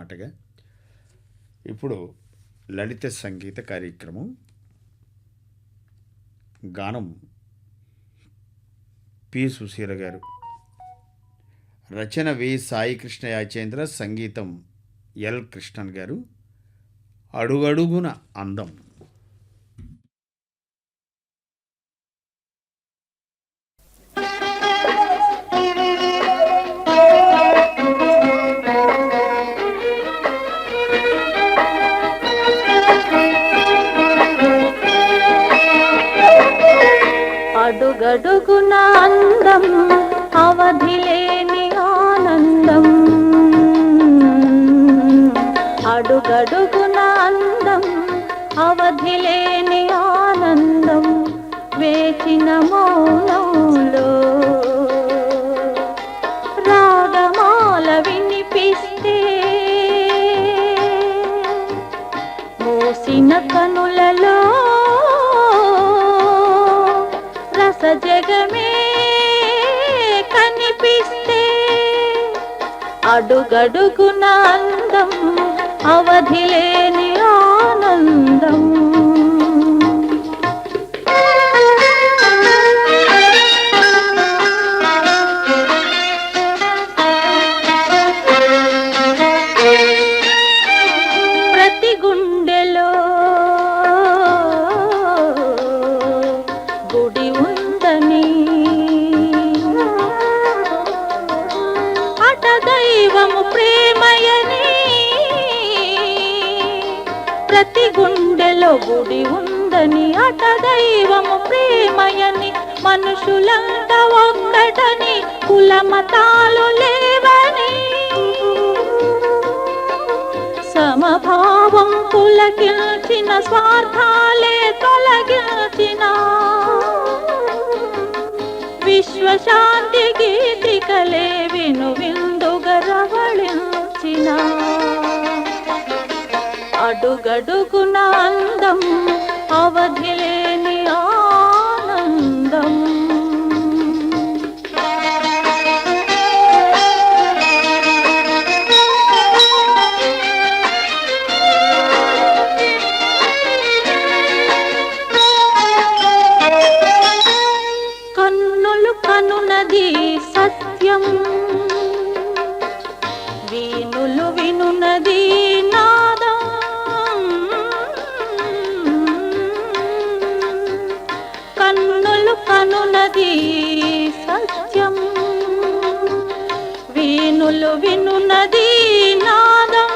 మాటగా. ఇప్పుడు లలిత సంగీత కార్యక్రమం గానం పి. సుశీల గారు. రచన వి. సాయి కృష్ణ యాచేంద్ర సంగీతం ఎల్. కృష్ణన్ గారు. అడుగడుగున అందం. జగమే కనిపిస్తే అడుగడుగున అందం అవధిలేని ఆనందం. మనుషులంతా ఒక్కటని కులమతాలు లేవని. సమభావం పులకిల్చిన స్వార్థాలే తొలగిల్చిన విశ్వశాంతి గీతికలే విను విందుగరవళించిన అడుగడుగున అందం అవధి వీణులు వినున్నది నాదం.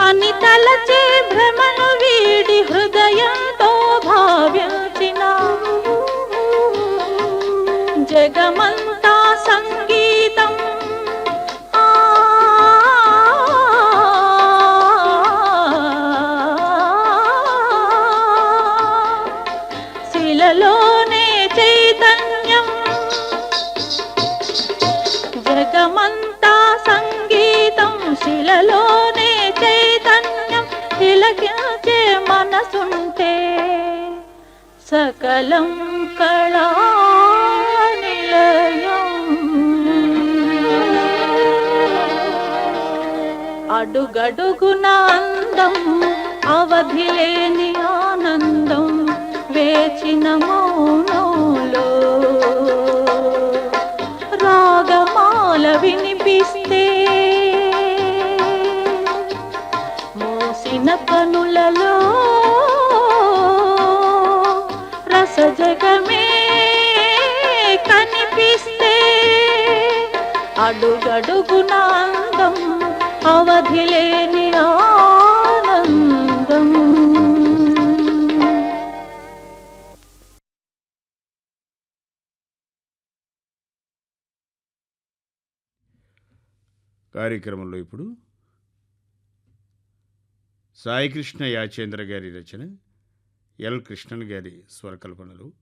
అని తలచే భ్రమ సకలం కళా నిలయం అడుగడుగున అందం అవధిలేని ఆనందం వేచిన మౌన అడుగడుగునాందం అవధిలేని ఆనందం. కార్యక్రమంలో ఇప్పుడు సాయికృష్ణ యాచేంద్ర గారి రచన ఎల్ కృష్ణన్ గారి స్వరకల్పనలు.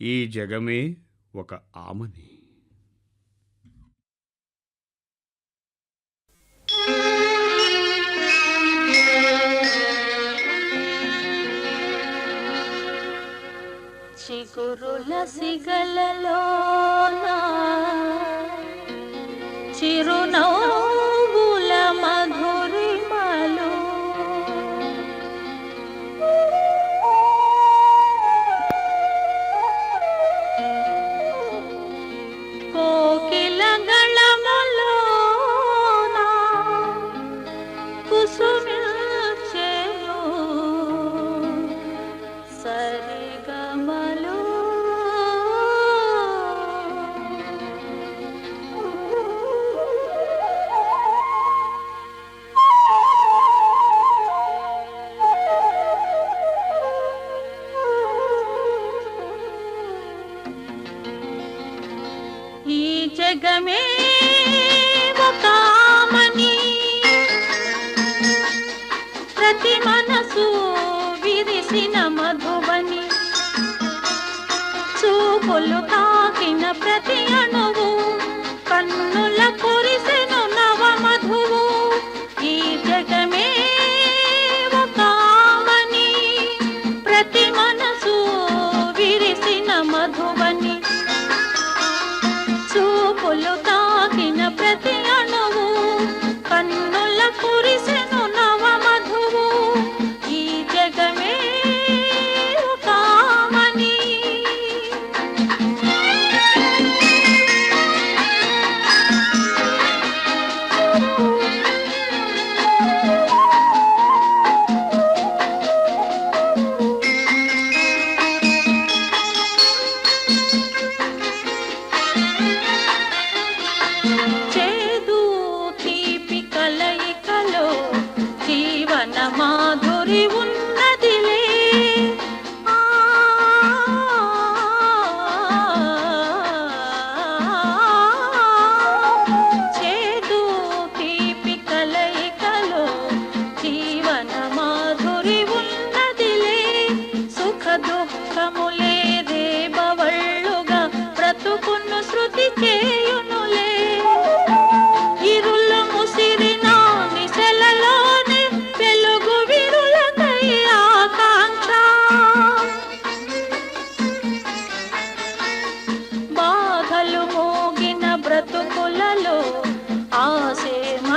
ఈ జగమే ఒక ఆమని. చిగురుల సిగలలోన చిరునవ్వుల உலகமே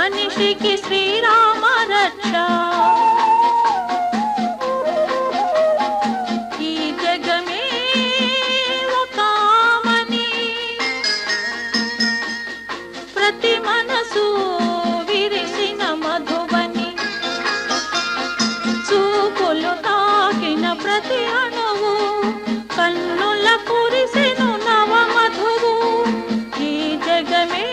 మనిషికి శ్రీరామ రక్ష. ఈ కన్నుల పురిసెను నవ మధువు ఈ జగమే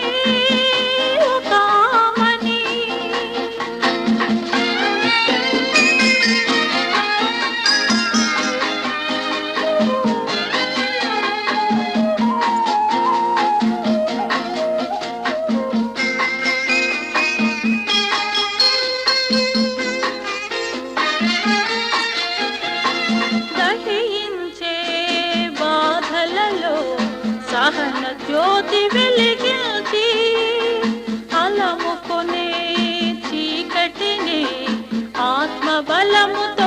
ధన జ్యోతి వెలిగించి అలముకునే చీకటిని ఆత్మ బలముతో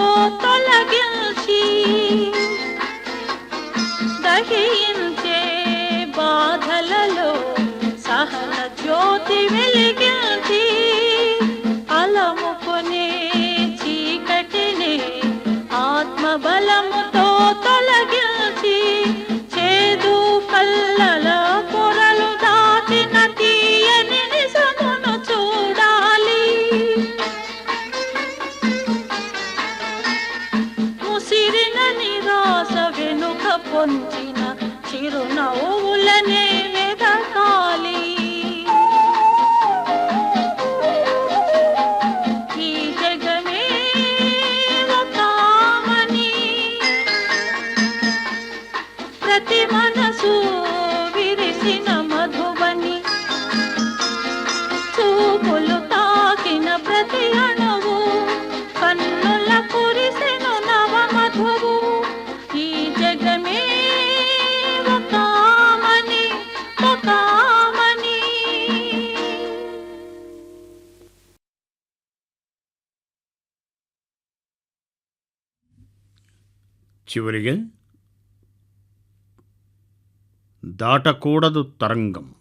చివరిగా దాటకూడదు తరంగం.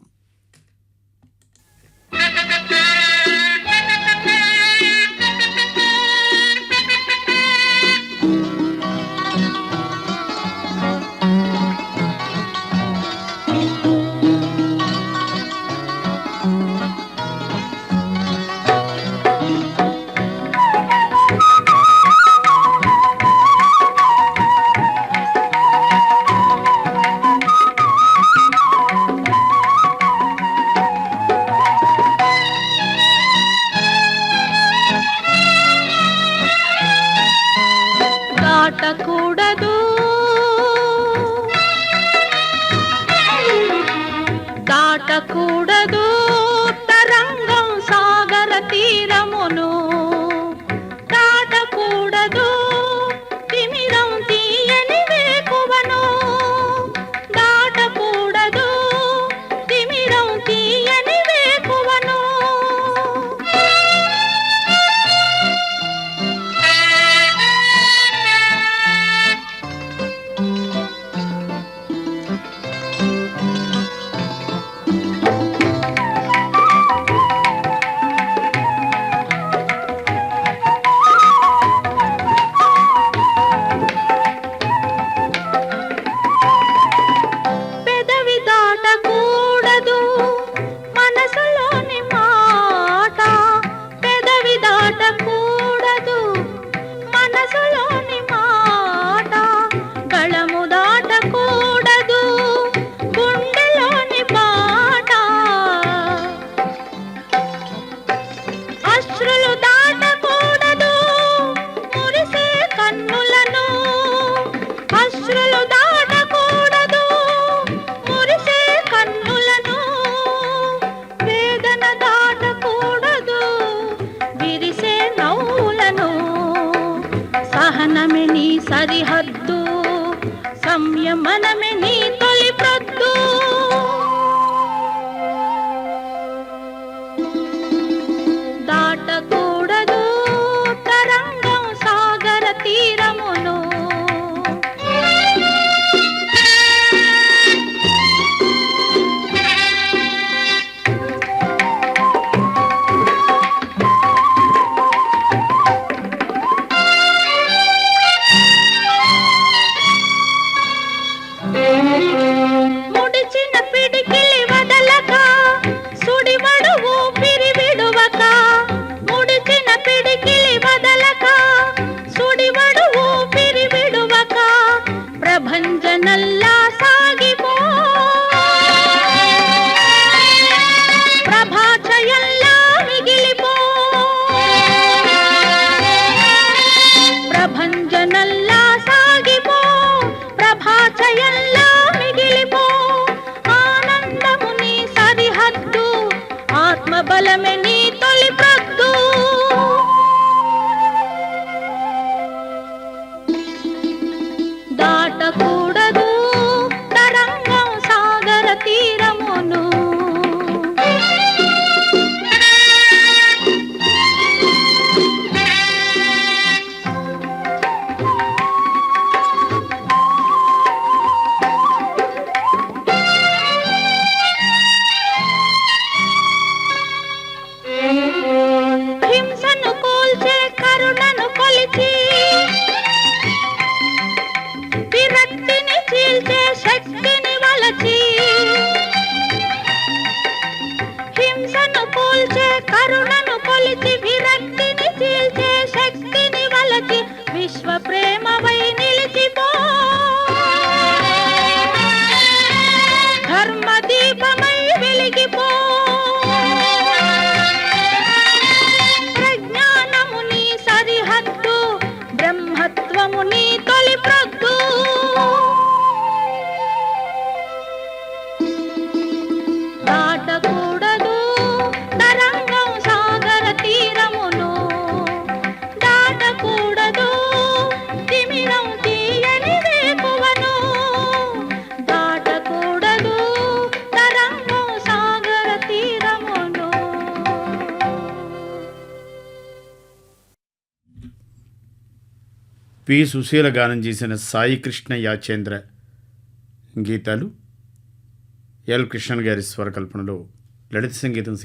పి సుశీల గానం చేసిన సాయి కృష్ణ యాచేంద్ర గీతాలు ఎల్ కృష్ణన్ గారి స్వరకల్పనలో లలిత సంగీతం